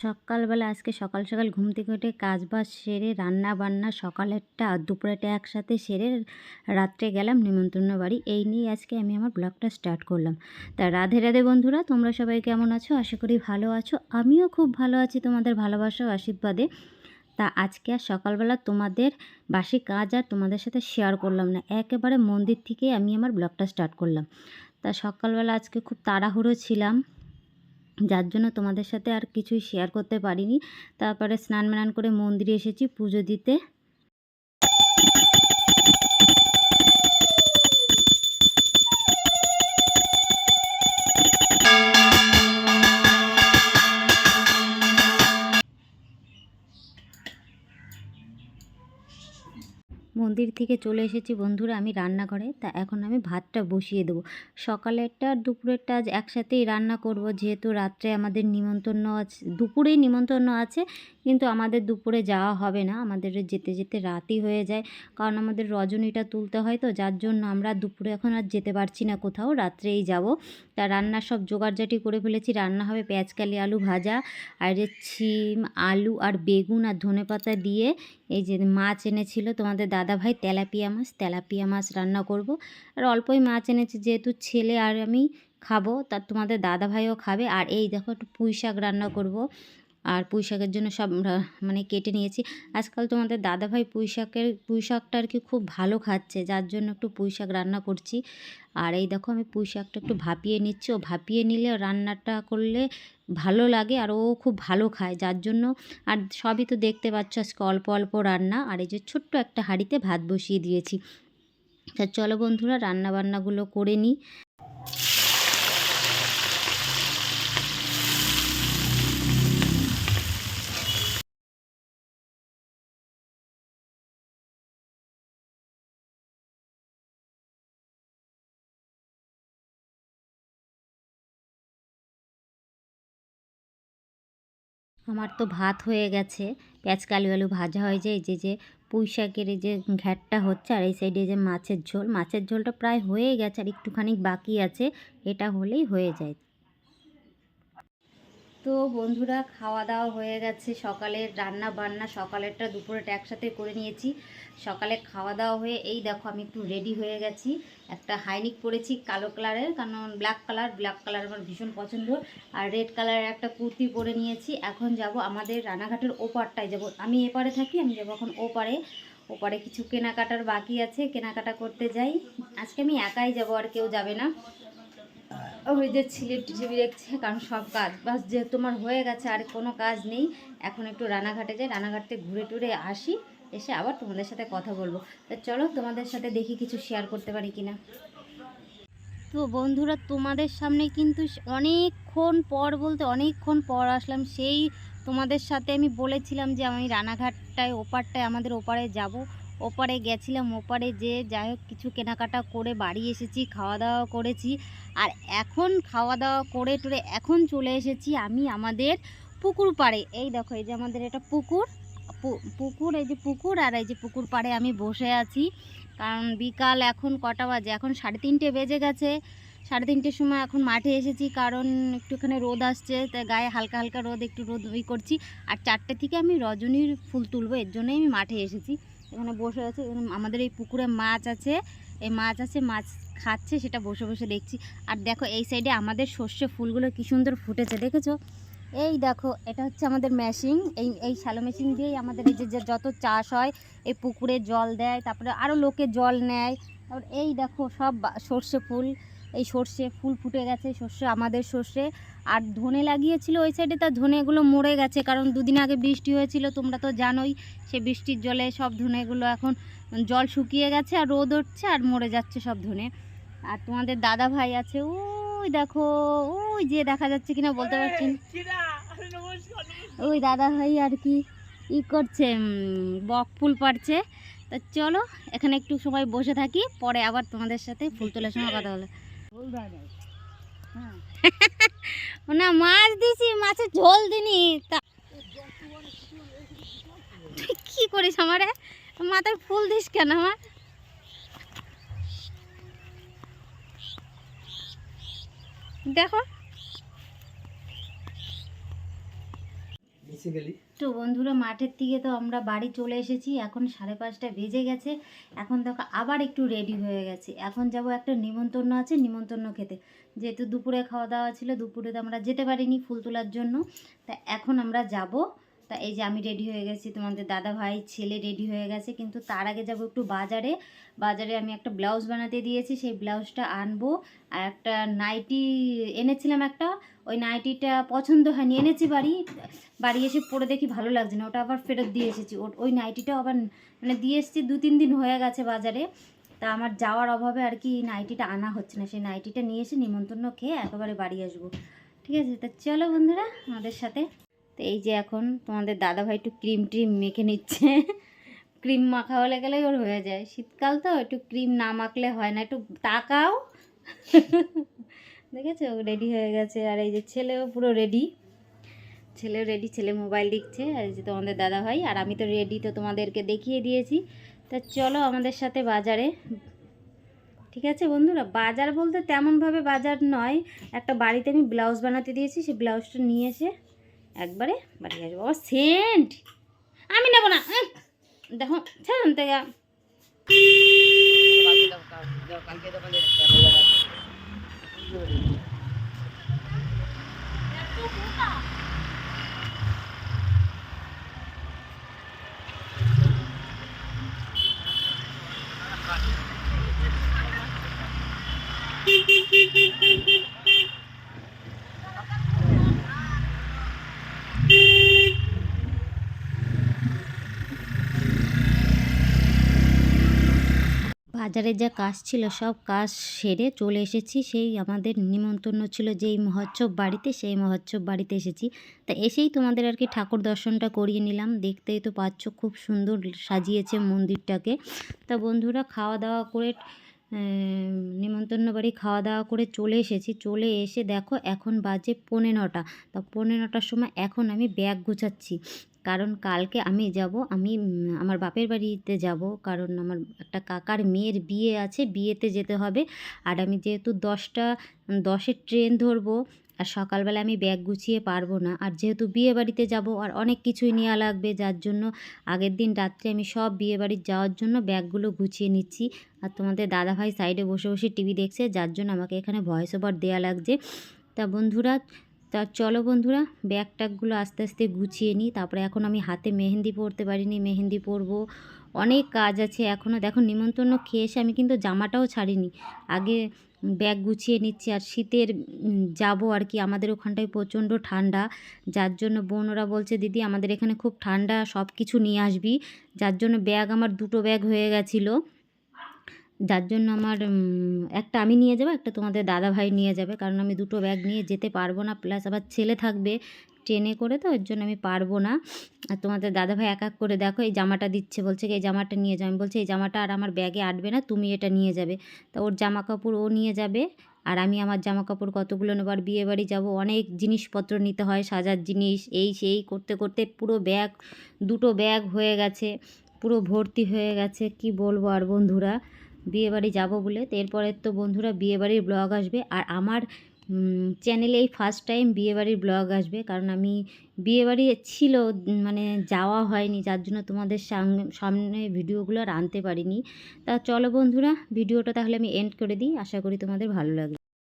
সকালবেলা আজকে সকাল সকাল ঘুম থেকে উঠে কাজ বাজ সেরে রান্না বান্না সকালেরটা আর দুপুরেরটা একসাথে সেরে রাত্রে গেলাম নিমন্ত্রণ বাড়ি। এই নিয়ে আজকে আমি আমার ব্লগটা স্টার্ট করলাম। তা রাধে রাধে বন্ধুরা, তোমরা সবাই কেমন আছো? আশা করি ভালো আছো। আমিও খুব ভালো আছি তোমাদের ভালোবাসা আশীর্বাদে। তা আজকে আর সকালবেলা তোমাদের বাসি কাজ আর তোমাদের সাথে শেয়ার করলাম না। একেবারে মন্দির থেকে আমি আমার ব্লগটা স্টার্ট করলাম। তা সকালবেলা আজকে খুব তাড়াহুড়ো ছিলাম। যার জন্য তোমাদের সাথে আর কিছুই শেয়ার করতে পারিনি। তারপরে স্নান ম্নান করে মন্দিরে এসেছি, পুজো দিতে। মন্দির থেকে চলে এসেছি বন্ধুরা, আমি রান্না করে তা এখন আমি ভাতটা বসিয়ে দেবো। সকালেরটা আর দুপুরেরটা আজ একসাথেই রান্না করব, যেহেতু রাত্রে আমাদের নিমন্ত্রণ আছে, দুপুরেই নিমন্ত্রণ আছে কিন্তু আমাদের দুপুরে যাওয়া হবে না। আমাদের যেতে যেতে রাতই হয়ে যায়। কারণ আমাদের রজনীটা তুলতে হয় তো, যার জন্য আমরা দুপুরে এখন আর যেতে পারছি না কোথাও, রাত্রেই যাব। তা রান্নার সব জোগাড়জাটি করে ফেলেছি। রান্না হবে পেঁয়াজকালি আলু ভাজা, আর ছিম আলু আর বেগুন আর ধনেপাতা দিয়ে। এই যে মাছ এনেছিল তোমাদের দাদা ভাই, তেলাপিয়া মাছ। তেলাপিয়া মাছ রান্না করব। আর অল্পই মাছ এনেছি যেহেতু ছেলে আর আমি খাব, তা তোমাদের দাদা ভাইও খাবে। আর এই দেখো একটু পুঁই শাক রান্না করব। আর পুঁই শাকের জন্য সব মানে কেটে নিয়েছি। আজকাল তোমাদের দাদা ভাই পুঁই শাকের পুঁই শাকটা আর কি খুব ভালো খাচ্ছে, যার জন্য একটু পুঁই শাক রান্না করছি। আর এই দেখো আমি পুঁই শাকটা একটু ভাপিয়ে নিচ্ছি। ও ভাপিয়ে নিলে রান্নাটা করলে ভালো লাগে আর ও খুব ভালো খায়, যার জন্য আর সবই তো দেখতে পাচ্ছ আজকে অল্প অল্প রান্না। আর এই যে ছোট্ট একটা হাঁড়িতে ভাত বসিয়ে দিয়েছি। তা চলো বন্ধুরা রান্না বান্নাগুলো করে নিই। আমার তো ভাত হয়ে গেছে। পেঁয়াজ, কালি, আলু ভাজা হয়ে যায়। যে যে পুঁই শাকের এই যে ঘ্যাটটা হচ্ছে, আর এই সাইডে যে মাছের ঝোল, মাছের ঝোলটা প্রায় হয়ে গেছে, আর একটুখানি বাকি আছে, এটা হলেই হয়ে যায়। তো বন্ধুরা খাওয়া দাওয়া হয়ে গেছে। সকালের রান্না বান্না সকালেরটা দুপুরেটা একসাথে করে নিয়েছি। সকালে খাওয়া দাওয়া হয়ে এই দেখো আমি একটু রেডি হয়ে গেছি। একটা হাইনিক পরেছি কালো কালারের কারণ ব্ল্যাক কালার ব্ল্যাক কালার আমার ভীষণ পছন্দ। আর রেড কালারের একটা কুর্তি পরে নিয়েছি। এখন যাব আমাদের রানাঘাটের ওপারটায় যাব। আমি এপারে থাকি, আমি যাব এখন ওপারে। ওপারে কিছু কেনাকাটার বাকি আছে। কেনাকাটা করতে যাই। আজকে আমি একাই যাব, আর কেউ যাবে না। ওই যে ছেলে টিভি দেখছে, কারণ সব কাজ বাস যে তোমার হয়ে গেছে, আর কোনো কাজ নেই। এখন একটু রানাঘাটে যাই, রানাঘাটে ঘুরে টুরে আসি, এসে আবার তোমাদের সাথে কথা বলব। তা চলো তোমাদের সাথে দেখি কিছু শেয়ার করতে পারি কিনা। তো বন্ধুরা, তোমাদের সামনে কিন্তু অনেকক্ষণ পর বলতে অনেকক্ষণ পর আসলাম। সেই তোমাদের সাথে আমি বলেছিলাম যে আমি রানাঘাটটায়, ওপারটায়, আমাদের ওপারে যাব। ওপারে গেছিলাম, ওপারে যে যাই হোক কিছু কেনাকাটা করে বাড়ি এসেছি খাওয়া দাওয়া করেছি। আর এখন খাওয়া দাওয়া করে টরে এখন চলে এসেছি আমি আমাদের পুকুর পাড়ে। এই দেখো, এই যে আমাদের এটা পুকুর। পুকুর, এই যে পুকুর আর এই যে পুকুর পাড়ে আমি বসে আছি। কারণ বিকাল এখন কটা বাজে? এখন সাড়ে তিনটে বেজে গেছে। সাড়ে তিনটের সময় এখন মাঠে এসেছি, কারণ একটুখানি রোদ আসছে, তাই গায়ে হালকা হালকা রোদ, একটু রোদ ই করছি। আর চারটে থেকে আমি রজনীর ফুল তুলবো, এর জন্যই আমি মাঠে এসেছি। এখানে বসে আছে। আমাদের এই পুকুরে মাছ আছে। এই মাছ আছে, মাছ খাচ্ছে, সেটা বসে বসে দেখছি। আর দেখো, এই সাইডে আমাদের সর্ষে ফুলগুলো কি সুন্দর ফুটেছে, দেখেছ? এই দেখো, এটা হচ্ছে আমাদের মেশিন এই এই শ্যালো মেশিন দিয়েই আমাদের এই যে যত চাষ হয়, এই পুকুরে জল দেয়, তারপরে আরও লোকে জল নেয়। তারপর এই দেখো, সব সর্ষে ফুল। এই সর্ষে ফুল ফুটে গেছে সর্ষে আমাদের সর্ষে। আর ধনে লাগিয়েছিল ওই সাইডে তার ধনেগুলো মরে গেছে কারণ দুদিন আগে বৃষ্টি হয়েছিল তোমরা তো জানোই সে বৃষ্টির জলে সব ধনেগুলো এখন জল শুকিয়ে গেছে আর রোদ উঠছে আর মরে যাচ্ছে সব ধনে। আর তোমাদের দাদা ভাই আছে ওই দেখো ওই যে দেখা যাচ্ছে কিনা বলতে পারছি ওই দাদা ভাই আর কি ই করছে বক ফুল পাড়ছে। তা চলো এখানে একটু সময় বসে থাকি পরে আবার তোমাদের সাথে ফুল তোলার সময় কথা বলে না মাছ দিছি মাছের ঝোল দিনি তা কি করিস আমারে? মাথায় ফুল দিস কেন আমার? দেখো। বেসিক্যালি তো বন্ধুরা, মাঠের থেকে তো আমরা বাড়ি চলে এসেছি। এখন সাড়ে পাঁচটা বেজে গেছে। এখন দেখো আবার একটু রেডি হয়ে গেছে। এখন যাব একটা নিমন্ত্রণ আছে, নিমন্ত্রণ খেতে। যেহেতু দুপুরে খাওয়া দাওয়া ছিল, দুপুরে তো আমরা যেতে পারিনি ফুল তোলার জন্য। তা এখন আমরা যাব তা এই যে আমি রেডি হয়ে গেছি, তোমাদের দাদা ভাই ছেলে রেডি হয়ে গেছে, কিন্তু তার আগে যাব একটু বাজারে। বাজারে আমি একটা ব্লাউজ বানাতে দিয়েছি, সেই ব্লাউজটা আনব। আর একটা নাইটি এনেছিলাম একটা, ওই নাইটিটা পছন্দ হয়নি, এনেছি বাড়ি। বাড়ি এসে পরে দেখি ভালো লাগছে না, ওটা আবার ফেরত দিয়ে এসেছি। ওই নাইটিটা আবার মানে দিয়ে এসেছি, দু তিন দিন হয়ে গেছে বাজারে। তা আমার যাওয়ার অভাবে আর কি নাইটিটা আনা হচ্ছে না, সেই নাইটিটা নিয়ে এসে নিমন্ত্রণ খেয়ে একেবারে বাড়ি আসব। ঠিক আছে, তা চলো বন্ধুরা, আমাদের সাথে তো এই যে এখন তোমাদের দাদাভাই একটু ক্রিম ট্রিম মেখে নিচ্ছে। ক্রিম মাখা হলে গেলে ওর হয়ে যায়। শীতকাল তো, একটু ক্রিম না মাখলে হয় না। একটু তাকাও। দেখেছ? রেডি হয়ে গেছে। আর এই যে ছেলেও পুরো রেডি ছেলেও রেডি ছেলে মোবাইল দিচ্ছে আর এই যে তোমাদের দাদা ভাই আর আমি তো রেডি তো তোমাদেরকে দেখিয়ে দিয়েছি। তা চলো আমাদের সাথে বাজারে। ঠিক আছে বন্ধুরা? বাজার বলতে তেমনভাবে বাজার নয়। একটা বাড়িতে আমি ব্লাউজ বানাতে দিয়েছি। সেই ব্লাউজটা নিয়ে এসে একবারে বাড়ি আসব। ও সেন্ট! আমি নেব না দেখো ছেড়ুন থেকে। কালকে বাজারে যা কাজ ছিল সব কাজ সেরে চলে এসেছি। সেই আমাদের নিমন্ত্রণ ছিল যেই মহোৎসব বাড়িতে, সেই মহোৎসব বাড়িতে এসেছি। তা এসেই তোমাদের আর কি ঠাকুর দর্শনটা করিয়ে নিলাম। দেখতেই তো পাচ্ছ খুব সুন্দর সাজিয়েছে মন্দিরটাকে। তা বন্ধুরা খাওয়া দাওয়া করে নিমন্ত্রণ বাড়ি খাওয়া দাওয়া করে চলে এসেছি। চলে এসে দেখো এখন বাজে পৌনে নটা। তা পৌনে নটার সময় এখন আমি ব্যাগ গুছাচ্ছি। কারণ কালকে আমি যাব, আমি আমার বাপের বাড়িতে যাব। কারণ আমার একটা কাকার মেয়ের বিয়ে আছে, বিয়েতে যেতে হবে। আর আমি যেহেতু দশটা, দশের ট্রেন ধরবো, আর সকালবেলা আমি ব্যাগ গুছিয়ে পারব না। আর যেহেতু বিয়ে বাড়িতে যাব, আর অনেক কিছুই নেওয়া লাগবে, যার জন্য আগের দিন রাত্রে আমি সব বিয়ে বাড়ি যাওয়ার জন্য ব্যাগগুলো গুছিয়ে নিচ্ছি। আর তোমাদের দাদাভাই সাইডে বসে বসে টিভি দেখছে, যার জন্য আমাকে এখানে ভয়েস ওভার দেওয়া লাগছে। তা বন্ধুরা তা চলো বন্ধুরা ব্যাগ ট্যাগগুলো আস্তে আস্তে গুছিয়ে নিই। তারপরে এখন আমি হাতে মেহেন্দি পরতে পারিনি, মেহেন্দি পরবো। অনেক কাজ আছে এখনও দেখো, নিমন্ত্রণ খেয়ে এসে আমি কিন্তু জামাটাও ছাড়িনি। আগে ব্যাগ গুছিয়ে নিচ্ছি আর শীতের যাব আর কি। আমাদের ওখানটায় প্রচণ্ড ঠান্ডা। যার জন্য বোনরা বলছে, দিদি, আমাদের এখানে খুব ঠান্ডা সব কিছু নিয়ে আসবি। যার জন্য ব্যাগ, আমার দুটো ব্যাগ হয়ে গেছিল। যার জন্য আমার একটা আমি নিয়ে যাব, একটা তোমাদের দাদা ভাই নিয়ে যাবে। কারণ আমি দুটো ব্যাগ নিয়ে যেতে পারব না প্লাস আবার ছেলে থাকবে ট্রেনে করে, তো ওর জন্য আমি পারব না। আর তোমাদের দাদা ভাই এক এক করে দেখো, এই জামাটা দিচ্ছে, বলছে এই জামাটা নিয়ে যাও। আমি বলছি, এই জামাটা আর আমার ব্যাগে আটবে না, তুমি এটা নিয়ে যাবে। তা ওর জামা কাপড় ও নিয়ে যাবে, আর আমি আমার জামা কাপড় কতগুলো নেবার বিয়ে বাড়ি যাব, অনেক জিনিসপত্র নিতে হয়, সাজার জিনিস, এই সেই করতে করতে পুরো ব্যাগ দুটো ব্যাগ হয়ে গেছে, পুরো ভর্তি হয়ে গেছে, কি বলব আর বন্ধুরা। বিয়েবাড়ি যাব বলে। তো এরপরের তো বন্ধুরা বিয়েবাড়ির ব্লগ আসবে। আর আমার চ্যানেলে এই ফার্স্ট টাইম বিয়েবাড়ির ব্লগ আসবে। কারণ আমি বিয়েবাড়ি ছিল মানে যাওয়া হয়নি। যার জন্য তোমাদের সামনে ভিডিওগুলো আর আনতে পারিনি। তা চলো বন্ধুরা, ভিডিওটা তাহলে আমি এন্ড করে দিই। আশা করি তোমাদের ভালো লাগবে।